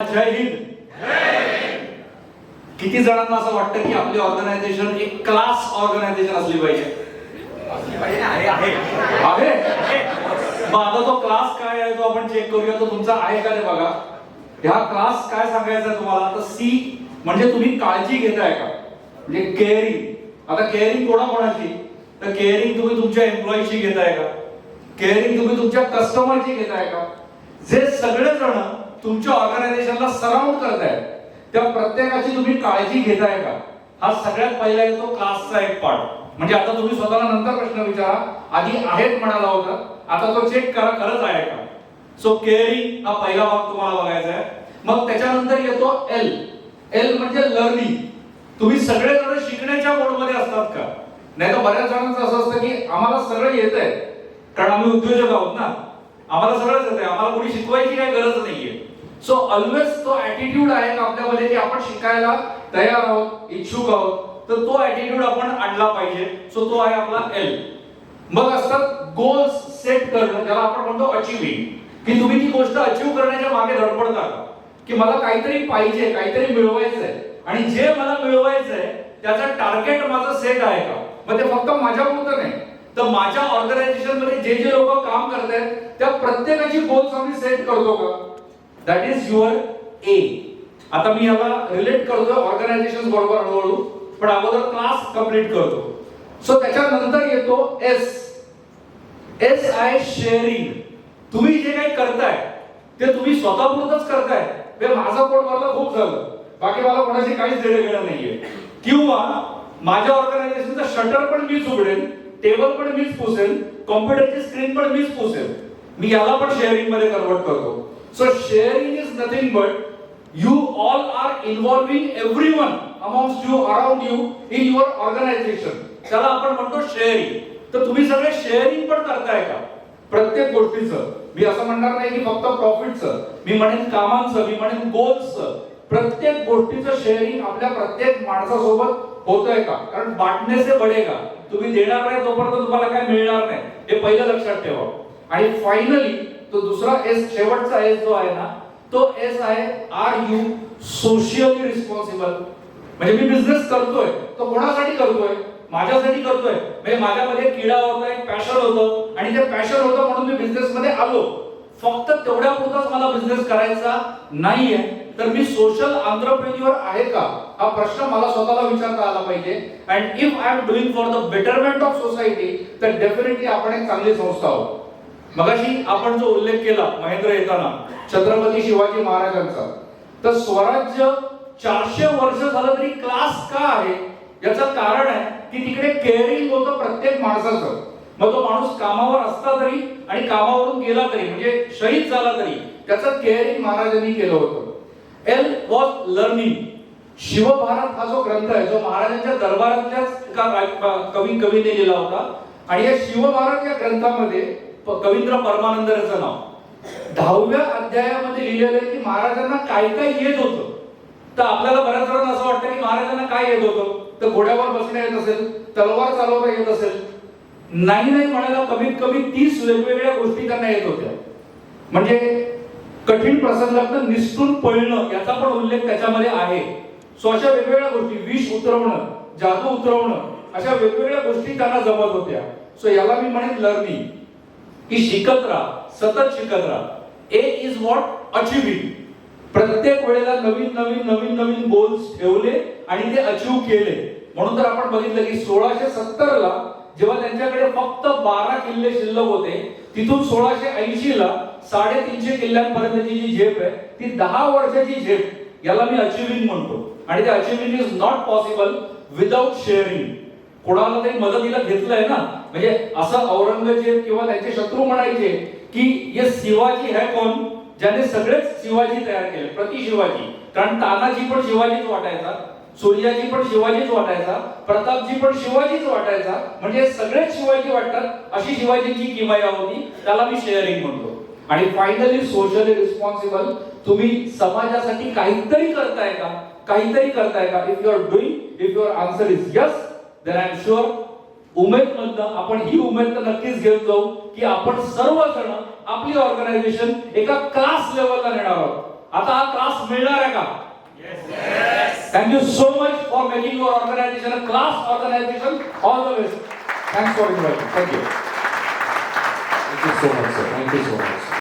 जय हिंद. किती जणांना असं वाटतं की आपली ऑर्गनायझेशन एक क्लास ऑर्गनायझेशन असली पाहिजे? आहे. मग आता तो क्लास काय आहे तो आपण चेक करूया. तो तुमचा आहे का रे बघा? ह्या क्लास काय सांगायचा तुम्हाला? तर सी म्हणजे तुम्ही काळजी घेताय का? म्हणजे केअरिंग आता केअरिंग कोणा कोणाची तर केअरिंग तुम्ही तुमच्या एम्प्लॉईची घेताय का? केअरिंग तुम्ही तुमच्या कस्टमरची घेताय का? जे सगळे जण तुमच्या ऑर्गनायझेशनला सराउंड करतायत त्या प्रत्येकाची तुम्ही काळजी घेताय का? हा सगळ्यात पहिला येतो क्लासचा एक पार्ट म्हणजे आता तुम्ही स्वतःला नंतर प्रश्न विचारा. आधी आहेत म्हणाला होता. आता तो चेक करा खरंच आहे का? सो केअरिंग हा पहिला भाग तुम्हाला बघायचा आहे. मग त्याच्यानंतर येतो एल एल म्हणजे लर्निंग तुम्ही सगळे जण शिकण्याच्या मोडमध्ये असतात का? नाही तर बऱ्याच जणांचं असं असतं की आम्हाला सगळं येत आहे कारण आम्ही उद्योजक आहोत ना. आम्हाला सगळंच येत आहे आम्हाला कोणी शिकवायची काही गरज नाहीये. सो ऑलवेज तो ऍटिट्यूड आहे का आपल्यामध्ये की आपण शिकायला तयार आहोत इच्छुक आहोत तर तो ऍटिट्यूड आपण आणला पाहिजे. सो तो आहे आपला एल मग असतात गोल्स सेट करणं ज्याला आपण म्हणतो अचिव्हिंग की तुम्ही ती गोष्ट अचीव करण्याच्या मागे धडपडता का? की मला काहीतरी पाहिजे काहीतरी मिळवायचंय. आणि जे मला मिळवायचंय त्याचा टार्गेट माझं सेट आहे का? मग ते फक्त माझ्या पुरतं नाही. तर माझ्या ऑर्गनायझेशनमध्ये जे जे लोक काम करतायत त्या प्रत्येकाची गोल्स आम्ही सेट करतो का? दॅट इज युअर ए आता मी याला रिलेट करतो ऑर्गनायझेशन बरोबर हळूहळू पण अगोदर क्लास कंप्लीट करतो. सो त्याच्यानंतर येतो एस एस आय शेअरिंग तुम्ही जे काही करताय ते तुम्ही स्वतःपुरतच करताय. ते माझं पोट भरलं खूप झालं. बाकी मला कोणाशी काहीच देणं घेणं नाहीये. किंवा माझ्या ऑर्गनायझेशनचं शटर पण मीच उघडेन. टेबल पण मीच पुसेल कॉम्प्युटरची स्क्रीन पण मीच पुसेल. मी याला पण शेअरिंगमध्ये कन्वर्ट करतो. So sharing is nothing but you all are involving every one amount you around you in your organization त्याला आपण म्हणतो शेअरिंग तर तुम्ही सगळे शेअरिंग पण करताय का? प्रत्येक गोष्टीचं. मी असं म्हणणार नाही की फक्त प्रॉफिटचं मी म्हणेन कामांचं मी म्हणेन गोल्सचं प्रत्येक गोष्टीचं शेअरिंग आपल्या प्रत्येक माणसासोबत होतोय का? कारण बांटणे से बढेगा. तुम्ही देणार नाही तोपर्यंत तुम्हाला काय मिळणार नाही. हे पहिलं लक्षात ठेवा. आणि फायनली तो दुसरा एस शेवटचा एस जो आहे ना तो एस आहे आर यू सोशियली रिस्पॉन्सिबल म्हणजे मी बिझनेस करतोय. तो कोणासाठी करतोय? माझ्यासाठी करतोय. म्हणजे माझ्यामध्ये किडा होता एक पॅशन होतं. आणि ते पॅशन होतं म्हणून मी बिझनेस मध्ये आलो. फक्त तेवढ्या पुरताच मला बिझनेस करायचा नाहीये. तर मी सोशल आंतरप्रेन्युअर आहे का? हा प्रश्न मला स्वतःला विचारता आला पाहिजे. And if I am doing for the betterment of society तर डेफिनेटली आपण एक चांगली संस्था आहोत. मगाशी आपण जो उल्लेख केला महेंद्र येताना छत्रपती शिवाजी महाराजांचा तर स्वराज्य चारशे वर्ष झालं तरी क्लास का आहे? याचं कारण आहे की तिकडे केअरिंग होतं प्रत्येक माणसाचं. मग तो माणूस कामावर असला तरी आणि कामावरून गेला तरी म्हणजे शहीद झाला तरी त्याचं केअरिंग महाराजांनी केलं होतं. लर्निंग शिवभारत हा जो ग्रंथ आहे जो महाराजांच्या दरबारातल्याच कवी कवीने लिहिला होता. आणि या शिवभारत या ग्रंथामध्ये कवींद्र परमानंद याचं नाव. दहाव्या अध्यायामध्ये लिहिलेलं आहे की महाराजांना काय काय येत होतं. तर आपल्याला बऱ्याच वेळा असं वाटतं की महाराजांना काय येत होतं. तर घोड्यावर बसणे येत असेल तलवार चालवता येत असेल. नाही नाही म्हणायला कमीत कमी तीस वेगवेगळ्या गोष्टी त्यांना येत होत्या. म्हणजे कठीण प्रसंगात निसटून पळणं याचा पण उल्लेख त्याच्यामध्ये आहे. सो अशा वेगवेगळ्या गोष्टी विष उतरवणं जादू उतरवणं अशा वेगवेगळ्या गोष्टी त्यांना जमत होत्या. सो याला मी म्हणेन लर्निंग. की शिकत राहा सतत शिकत राहा. ए इज व्हॉट अचिव्हिंग प्रत्येक वेळेला नवीन नवीन नवीन नवीन गोल्स ठेवले आणि ते अचीव केले. म्हणून तर आपण बघितलं की सोळाशे सत्तर ला जेव्हा त्यांच्याकडे फक्त बारा किल्ले शिल्लक होते तिथून सोळाशे ऐंशी ला साडेतीनशे किल्ल्यांपर्यंतची जी झेप आहे ती दहा वर्षाची झेप याला मी अचिव्हिंग म्हणतो. आणि ते achieving is not possible without sharing कोणाला तरी मदतीला घेतलंय ना? म्हणजे असं औरंगजेब किंवा त्यांचे शत्रू म्हणायचे की ये शिवाजी है कोण? ज्याने सगळेच शिवाजी तयार केले प्रति शिवाजी. कारण तानाजी पण शिवाजीच वाटायचा. सूर्याजी पण शिवाजीच वाटायचा प्रतापजी पण शिवाजीच वाटायचा. म्हणजे सगळेच शिवाजी वाटतात अशी शिवाजीची किमया होती त्याला मी शेअरिंग म्हणतो. आणि फायनली सोशली रिस्पॉन्सिबल तुम्ही समाजासाठी काहीतरी करताय का? काहीतरी करताय का? If you are doing if your answer is yes then I am sure Umed मधनं आपण ही उमेद तर नक्कीच घेऊन जाऊ की आपण सर्वजण आपली ऑर्गनायझेशन एका क्लास लेवलला नेणार आहोत. आता हा क्लास मिळणार आहे का? Yes. Thank you so much for making your organization a class organization. All the best. Thanks for inviting. Thank you. Thank you so much, sir. Thank you so much.